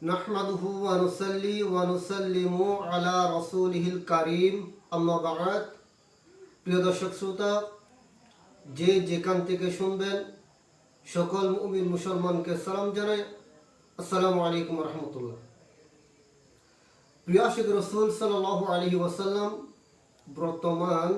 نحمده ونصلي ونسلم على رسوله الكريم أما بعد প্রিয় দর্শক শ্রোতা যে যেখান থেকে শুনবেন সকল মুমিন মুসলমানকে সালাম জানাই আসসালামু আলাইকুম রহমতুল্লাহ প্রিয় আশিক রসুল সাল্লাহ আলহি ওয়াসাল্লাম বর্তমান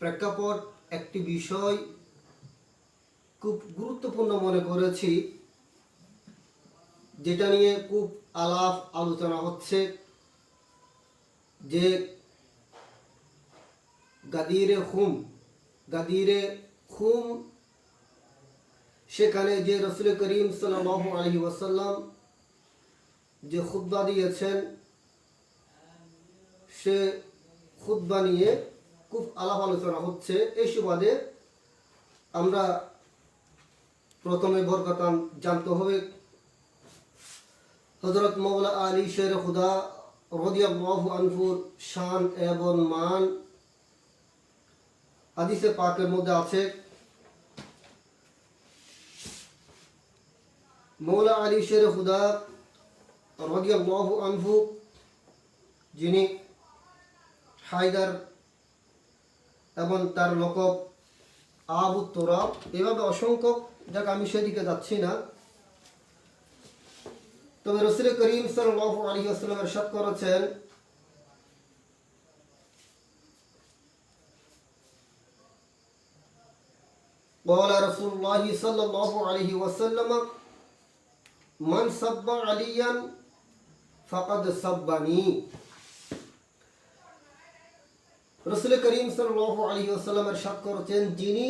প্রেক্ষাপট একটি বিষয় খুব গুরুত্বপূর্ণ মনে করেছি যেটা নিয়ে খুব আলাপ আলোচনা হচ্ছে যে গাদিরে খুম গাদিরে খুম, সেখানে যে রসুল করিম সাল্লাহ আলহি ওয়াসাল্লাম যে খুদ্া দিয়েছেন, সে খুদ্া নিয়ে খুব আলাপ আলোচনা হচ্ছে। এই সুবাদে আমরা প্রথমে বরকতান জানতে হবে। হজরত মৌলা আলী শের খুদা রদিয়াল্লাহু আনহুর শান এবং মান হাদিসে পাকের মধ্যে আছে। মৌলা আলী শের খুদা রদিয়াল্লাহু আনহু, যিনি হায়দার এবং তার লোক আবু তোরাব, এভাবে অসংখ্য, যাক আমি সেদিকে যাচ্ছি না। তবে রসুল করিম সাল্লাহ আলী আসসালাম এরশাদ করেছেন قال رسول الله صلى الله عليه وسلم من سب عليا فقد سبني রসুল করিম সাল্লাহ আলী আসসালাম এরশাদ করেছেন যিনি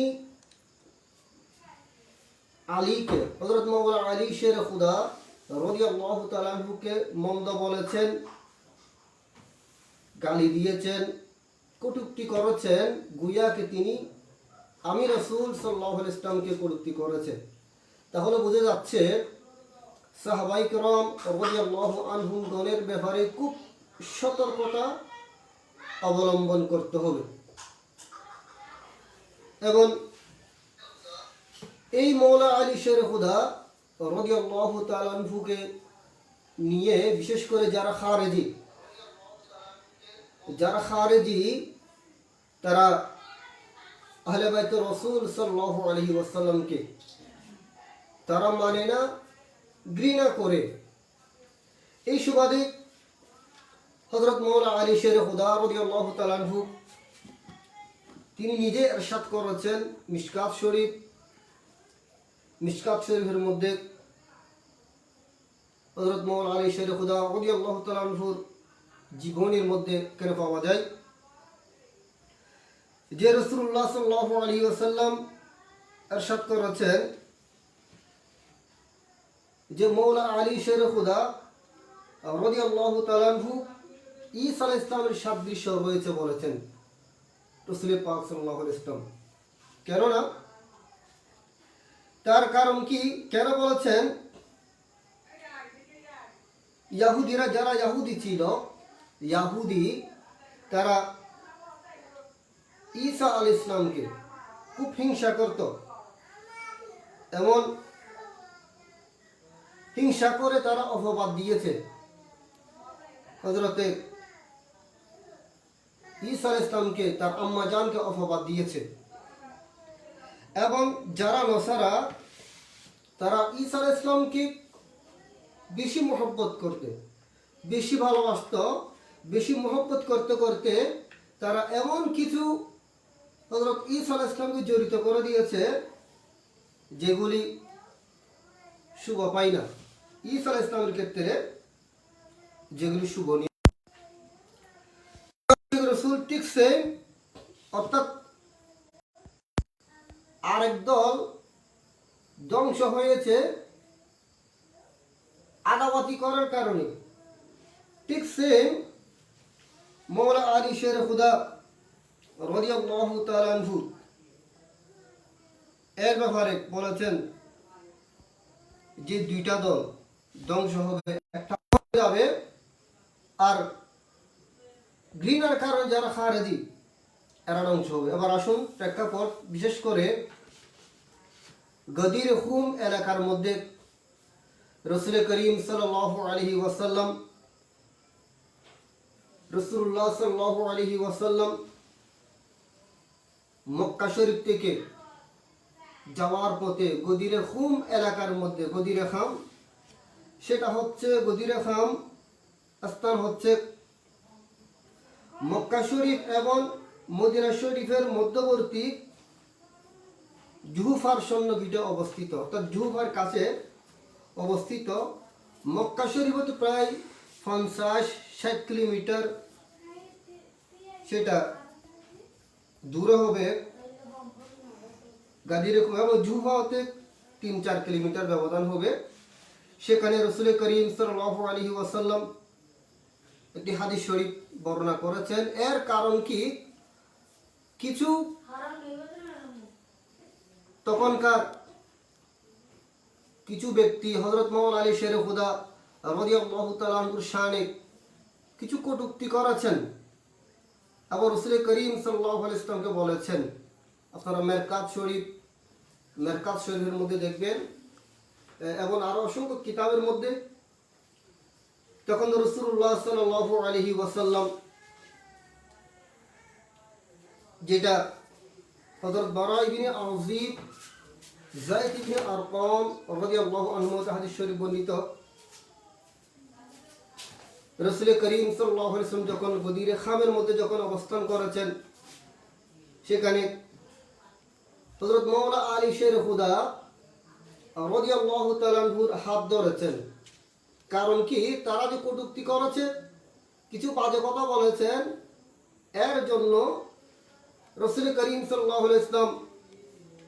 আলীকে হজরত মৌলা আলী শের খুদা রদিয়াল্লাহু মন্দ বলেছেন, গালি দিয়েছেন, কটুক্তি করেছেন গুয়াকে তিনি আমি রসুল সাল্লাহ ইসলামকে কটুক্তি করেছেন। তাহলে বোঝা যাচ্ছে সাহাবাই করম রদিয়াল্লাহ আনহুম গণের ব্যাপারে খুব সতর্কতা অবলম্বন করতে হবে। এবং এই মৌলা আলী শের খুদা রদিয়াল্লাহ তালানহুকে নিয়ে, বিশেষ করে যারা খারেজি যারা খারেজি, তারা আহলে বাইত রসুল সাল্লাহ আলহি ওয়াসাল্লামকে তারা মানে না ঘৃণা করে। এই সুবাদে হজরত মৌলা আলী শের খুদা রদিয়াল্লাহ তালানহু তিনি নিজে এরশাদ করেছেন মিসকাত শরীফ মিসকাত শরীফের মধ্যে হজরত আলী শের খুদা আল্লাহ তালুর জীবনের মধ্যে কেন পাওয়া যায়? যে রসুল্লাহ সাল্লাহ আলী ওসাল্লাম এরশাদ করেছেন, যে মৌলা আলী শের খুদা রদি আল্লাহ ঈসা আল ইসলামের সাদৃশ্য রয়েছে বলেছেন রসুল পাক সাল্লাহ ইসলাম কেননা তার কারণ কি? কেন বলেছেন? ইয়াহুদিরা যারা ইয়াহুদি ছিল, ইয়াহুদি, তারা ঈসা আল ইসলামকে খুব হিংসা করত। এমন হিংসা করে তারা অপবাদ দিয়েছে। হজরতে ঈসা ইসলামকে তার আম্মা জানকে অপবাদ দিয়েছে। এবং যারা নসারা, তারা ঈসা ইসলামকে বেশি মোহব্বত করতে বেশি ভালোবাসত, বেশি মোহব্বত করতে করতে তারা এমন কিছু হজরত ঈসা ইসলামকে জড়িত করে দিয়েছে, যেগুলি শুভ পাই না। ঈসা ইসলামের ক্ষেত্রে যেগুলি শুভ নিয়ে রসুল ঠিক সেম অর্থাৎ আরেক দল ধ্বংস হয়েছে আদাবাতি করার কারণে। ঠিক সেম মৌলা আলী শের রদিয়াল্লাহু তালানহু এর ব্যাপারে বলেছেন যে দুইটা দল ধ্বংস হবে, একটা যাবে আর ঘৃণার কারণে যারা খারেজি, এরা ধ্বংস হবে। এবার আসুন প্রেক্ষাপট বিশেষ করে গদির হুম এলাকার মধ্যে রসুল করিম সাল্লাহ আলহি ওয়াসাল্লাম রসুল্লাহ সাল্লাহ আলহি ওয়াসাল্লাম মক্কা শরীফ থেকে যাওয়ার পথে গদিরে হুম এলাকার মধ্যে, গদিরে খাম, সেটা হচ্ছে গদিরে খাম স্থান হচ্ছে মক্কা শরীফ এবং মদিনা শরীফের মধ্যবর্তী জুহুফার সন্নিকটে অবস্থিত। অর্থাৎ জুহুফার কাছে অবস্থিত মক্কা শরীফ হতে প্রায় পঞ্চাশ ষাট কিলোমিটার। সেটা দূরে হবে গাদির এবং জুহা হতে তিন চার কিলোমিটার ব্যবধান হবে। সেখানে রসুল করিম সাল্লাহ আলহি ওয়াসাল্লাম একটি হাদিস শরীফ বর্ণনা করেছেন। এর কারণ কি? কিছু তখনকার কিছু ব্যক্তি হজরত মোহন আলী শের হুদা রদিয়াল্লাহু তাআলার কিছু কটুক্তি করেছেন। আবার রসুল করিম সাল্লাহ ইসলামকে বলেছেন, আপনারা মেরকাত শরীফ, মেরকাত শরীফের মধ্যে দেখবেন, এবং আরও অসংখ্য কিতাবের মধ্যে তখন রসুল্লাহ সাল্লাহ আলহি ওয়াসাল্লাম যেটা হজরত ইবনে আযীব যায়েদ ইবনে আরকাম রাদিয়াল্লাহু আনহু হাদিস শরীফ বর্ণিত। রসুল করিম সাল্লাল্লাহু আলাইহি ওয়াসাল্লাম যখন গদিরে খামের মধ্যে যখন অবস্থান করেছেন, সেখানে হযরত মাওলা আলী শের হুদা রাদিয়াল্লাহু তাআলা আনহুর হাত ধরেছেন। কারণ কি? তারা যে কটূক্তি করেছে, কিছু বাজে কথা বলেছেন, এর জন্য রসুল করিম সাল্লাহ ইসলাম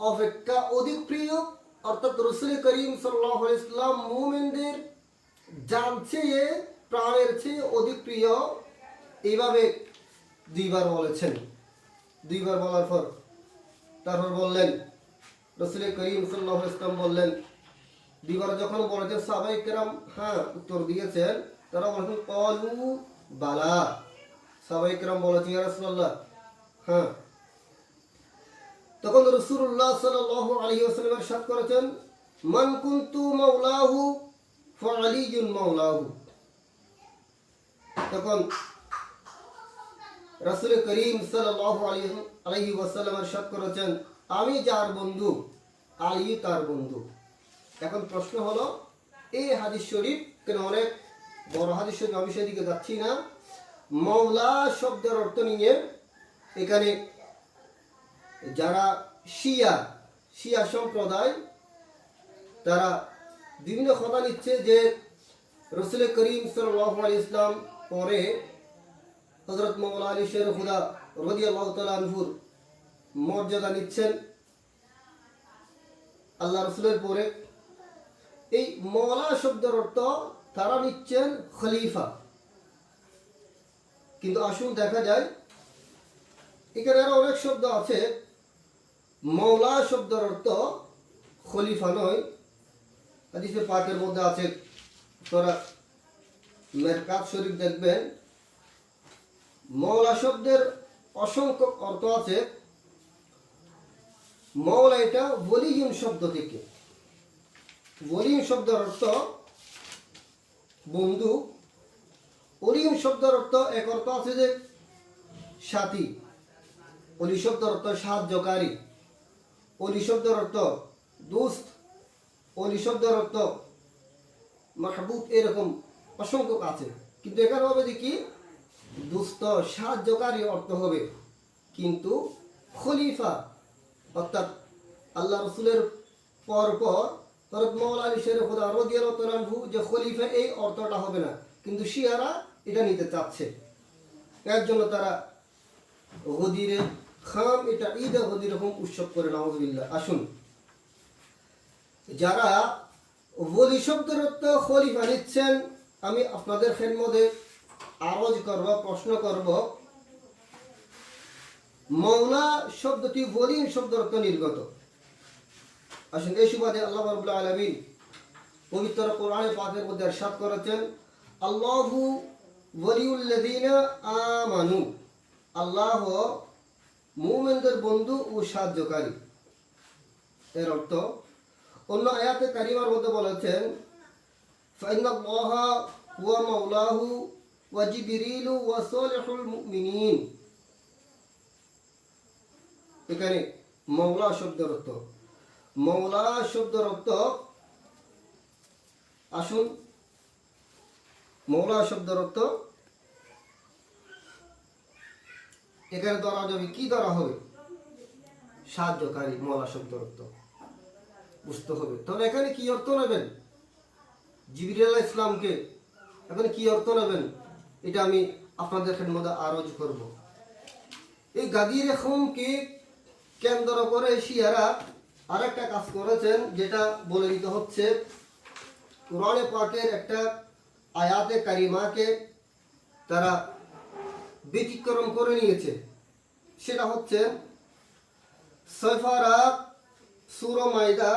অপেক্ষা অধিক প্রিয়, অর্থাৎ রসুল করিম সাল্লাহ ইসলাম মুমেনদের জান চেয়ে, প্রাণের চেয়ে অধিক প্রিয়। এইভাবে দুইবার বলেছেন। দুইবার বলার পর তারপর বললেন, রসুল করিম সাল্লাহ ইসলাম বললেন, দুইবার যখন বলেছেন সাবাই কেরাম হ্যাঁ উত্তর দিয়েছেন, তারা বলেছেন, কলু বালা। সাবাই কেরাম বলেছেন রাসূলুল্লাহ। হ্যাঁ তখন রসুল্লাহ সাল্লাহ আলী ওসালামের সাথ করেছেন, মান কুন্তু মাওলাহু ফালিজুন মাওলাহু। তখন রসুল করিম সাল্লাহ আলহি ওয়াসাল্লামের সাথ করেছেন, আমি যার বন্ধু আলী তার বন্ধু। এখন প্রশ্ন হলো, এই হাদিস শরীফ কেন অনেক বড় হাদিস শরীফ, আমি সেদিকে যাচ্ছি না। মৌলা শব্দের অর্থ নিয়ে এখানে যারা শিয়া শিয়া সম্প্রদায়, তারা বিভিন্ন কথা নিচ্ছে যে রসুল করিম সাল্লাহ ইসলাম পরে হজরত মৌলা আলী শের হুদা রদি মর্যাদা নিচ্ছেন। আল্লাহ রসুলের পরে এই মৌলা শব্দের অর্থ তারা নিচ্ছেন খলিফা। কিন্তু আসুন দেখা যায়, এখানে আরও অনেক শব্দ আছে। মৌলা শব্দের অর্থ খলিফা নয়। হাদিসের পাকের মধ্যে আছে, তোরা মেরকাত শরীফ দেখবেন। মৌলা শব্দের অসংখ্য অর্থ আছে। মৌলা এটা বলিউন শব্দ থেকে। বলিউন শব্দের অর্থ বন্ধু। অলিউন শব্দের অর্থ এক অর্থ আছে যে সাথী। অলি শব্দের অর্থ সাহায্যকারী। অলি অর্থ দুস্ত, অলি অর্থ মাহবুব, এরকম অসংখ্য আছে। কিন্তু এখানে হবে যে কি? দুস্থ সাহায্যকারী অর্থ হবে। কিন্তু খলিফা, অর্থাৎ আল্লাহ রসুলের পর পর হরত মৌল শের খোদা যে খলিফা, এই অর্থটা হবে না। কিন্তু শিয়ারা এটা নিতে চাচ্ছে। এর জন্য তারা হদিরে খাম এটা ঈদ হদির এরকম উৎসব করে নামাজবিল্লা আসুন। যারা বলি শব্দের অর্থ খলিফা নিচ্ছেন, আমি আপনাদের খেদমদে আরজ করব, প্রশ্ন করব। মৌলা শব্দটি বলিন শব্দ অর্থ নির্গত। আসুন, এই সুবাদে আল্লাহ রবুল্লা আলমিন পবিত্র কোরআনে পাকের মধ্যে সাত করেছেন, আল্লাহু বলিউল্লাদিনা আমানু, আল্লাহ মুমেনদের বন্ধু ও সাহায্যকারী। এর অর্থ, অন্য আয়াতে কারিমার মতো বলেছেন ওয়া মাউলাহু ওয়া জিবরিলু ওয়া সালিহুল মুমিনিন। এখানে মৌলা শব্দ অর্থ। মৌলা শব্দ অর্থ, আসুন মৌলা শব্দ অর্থ এখানে ধরা যাবে কি ধরা হবে? সাহায্যকারী মৌলা শব্দের অর্থ বুঝতে হবে। তাহলে এখানে কি অর্থ নেবেন? জিবির ইসলামকে এখানে কি অর্থ নেবেন? এটা আমি আপনাদের মধ্যে আরজ করব। এই গাদির এখনকে কেন্দ্র করে শিয়ারা আর একটা কাজ করেছেন, যেটা বলে দিতে হচ্ছে, কোরআনে পাকের একটা আয়াতে কারিমাকে তারা ব্যতিক্রম করে নিয়েছে। সেটা হচ্ছে সৈফারা সুর মাইদা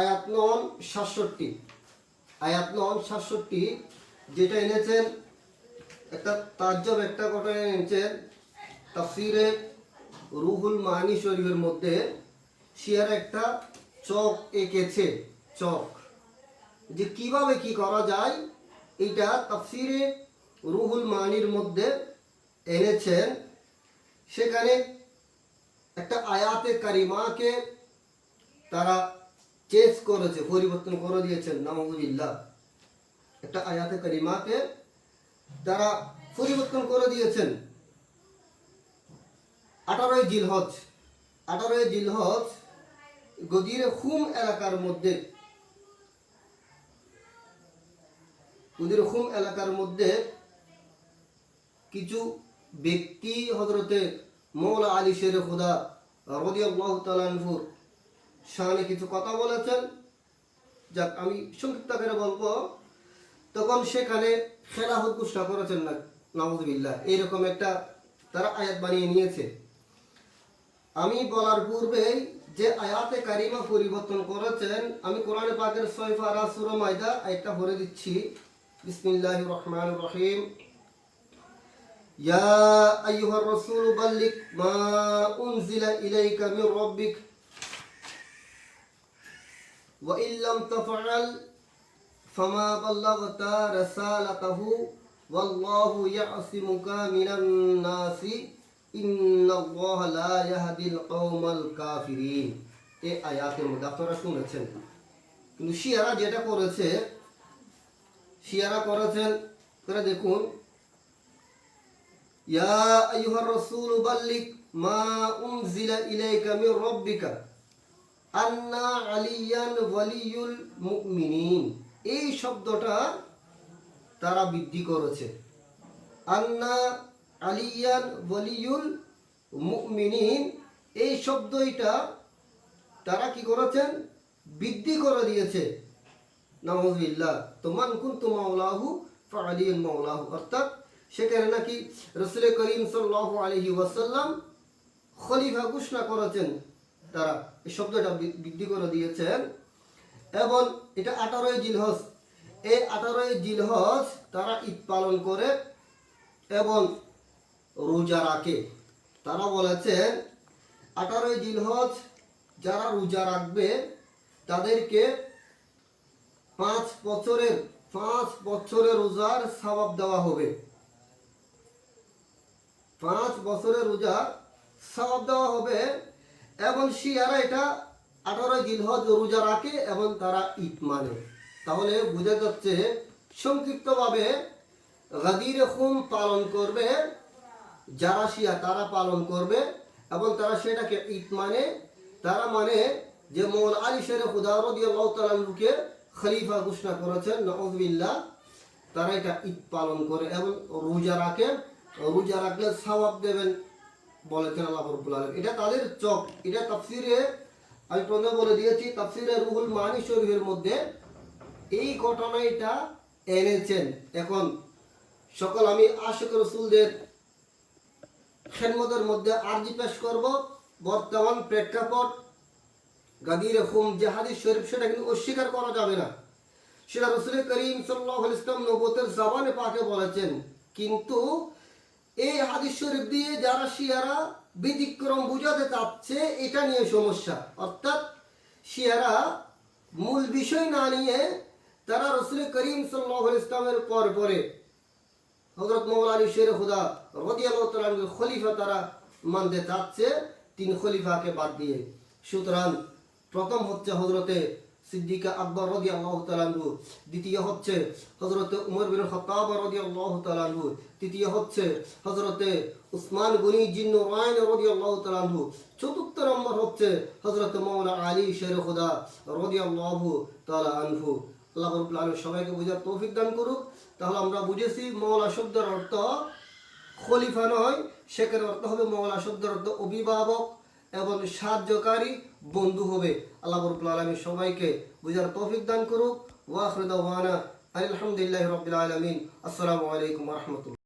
আয়াত নন সাতষট্টি। আয়াত সাতষট্টি, যেটা এনেছেন একটা তাজ্জব একটা ঘটনা এনেছেন, তাফসিরে রুহুল মাহানি শরীফের মধ্যে শিয়ার একটা চক এঁকেছে, চক। যে কীভাবে কি করা যায় এটা তাফসিরে রুহুল মাহানির মধ্যে এনেছেন, সেখানে একটা আয়াতে কারিমাকে তারা চেঞ্জ করেছে, পরিবর্তন করে দিয়েছেন নামাজুবিল্লাহ একটা আয়াতে কারিমাকে তারা পরিবর্তন করে দিয়েছেন। আঠারোই জিলহজ আঠারোই জিলহজ গদির খুম এলাকার মধ্যে, গদির খুম এলাকার মধ্যে কিছু ব্যক্তি হজরতে মৌলা আলী শের খুদা রদিয়াল্লাহ সামনে কিছু কথা বলেছেন। যাক, আমি সংক্ষিপ্ত আকারে বলব। তখন সেখানে খেলাফত ঘোষণা করেছেন না নামুদুবিল্লাহ এইরকম একটা তারা আয়াত বানিয়ে নিয়েছে। আমি বলার পূর্বেই যে আয়াতে কারিমা পরিবর্তন করেছেন, আমি কোরআনে পাকের সৈফারা সুর মাইদা আয়াতটা ভরে দিচ্ছি। বিসমিল্লাহ রহমান রহিম। يا أيها الرسول بلغ ما أنزل إليك من ربك وإن لم تفعل فما بلغت رسالته والله يعصمك من الناس إن الله لا يهدي القوم الكافرين এই আয়াতের মধ্যে আপনারা শুনেছেন কিন্তু শিয়ারা যেটা করেছে শিয়ারা করেছেন তারা দেখুন ইয়া আইয়ুহার রাসূল বাল্লিগ মা উনজিলা ইলাইকা মির রাব্বিকা আন্না আলিয়ান ওয়ালিউল মুমিনিন এই শব্দটা তারা বৃদ্ধি করেছে। আন্না আলিয়ান ওয়ালিউল মুমিনিন এই শব্দটা তারা কি করেছেন? বৃদ্ধি করে দিয়েছে। নামুজিল্লাহ তোমান কুন্তু মাওলাহু ফাআলিয়ান মাওলাহু। অর্থাৎ সেখানে নাকি রসুল করিম সাল্লাল্লাহু আলাইহি ওয়াসাল্লাম খলিফা ঘোষণা করেছেন। তারা এই শব্দটা বৃদ্ধি করে দিয়েছেন। এবং এটা আঠারোই জিলহজ। এই আঠারোই জিলহজ তারা ঈদ পালন করে এবং রোজা রাখে। তারা বলেছেন, আঠারোই জিলহজ যারা রোজা রাখবে, তাদেরকে পাঁচ বছরের পাঁচ বছরের রোজার সবাব দেওয়া হবে। পাঁচ বছরের রোজা সবাব দেওয়া হবে এবং শিয়ারা এটা আঠারোই জিলহজ রোজা রাখে এবং তারা ঈদ মানে। তাহলে বোঝা যাচ্ছে সংক্ষিপ্তভাবে গাদির খুম পালন করবে, যারা শিয়া তারা পালন করবে এবং তারা সেটাকে ঈদ মানে। তারা মানে যে মৌল আলী শের তালুকে খলিফা ঘোষণা করেছেন নজবিল্লাহ তারা এটা ঈদ পালন করে এবং রোজা রাখে। রোজা রাখলে সওয়াব দেবেন বলেছেন আল্লাহ রব্বুল আলম এটা তাদের চক, এটা তাফসিরে আমি প্রথমে বলে দিয়েছি, তাফসিরে রুহুল মানি শরীফের মধ্যে এই ঘটনাটা এনেছেন। এখন সকল আমি আশিক রসুলদের খেদমতের মধ্যে আর্জি পেশ করব। বর্তমান প্রেক্ষাপট, গাদির হুম যে হাদিস শরীফ, সেটা কিন্তু অস্বীকার করা যাবে না। সেটা রসুল করিম সাল্লাহ ইসলাম নবতের জবানে পাকে বলেছেন। কিন্তু এই হাদিস শরীফ দিয়ে যারা শিয়ারা ব্যতিক্রম বুঝাতে চাচ্ছে, এটা নিয়ে সমস্যা। অর্থাৎ শিয়ারা মূল বিষয় না নিয়ে তারা রসুল করিম সাল্লাহ ইসলামের পর পরে হজরত মৌলানী শের হুদা তালানকে খলিফা তারা মানতে চাচ্ছে, তিন খলিফাকে বাদ দিয়ে। সুতরাং প্রথম হচ্ছে হজরতে সিদ্দিকা আকবর রদি আল্লাহ তালানহু দ্বিতীয় হচ্ছে হজরতে উমর বিন খতাব রদি আল্লাহ তালানহু তৃতীয় হচ্ছে হজরতে উসমান গনি জিন্ন রায়ন রদি আল্লাহ তালানহু চতুর্থ নম্বর হচ্ছে হজরত মৌলা আলী শের খুদা রদি আল্লাহ তালা আনহু। আল্লাহ রব্বুল আলামিন সবাইকে বোঝার তৌফিক দান করুক। তাহলে আমরা বুঝেছি মৌলা শব্দের অর্থ খলিফা নয়, শেখের অর্থ হবে মৌলা শব্দের অর্থ অভিভাবক এবং সাহায্যকারী বন্ধু হবে। আল্লাহ রবুল আলমী সবাইকে বুঝার তৌফিক দান করুক। ওয়াহ আলহামদুলিল্লাহ রবিল আলমিন। আসসালামু আলাইকুম রহমতুল্লাহ।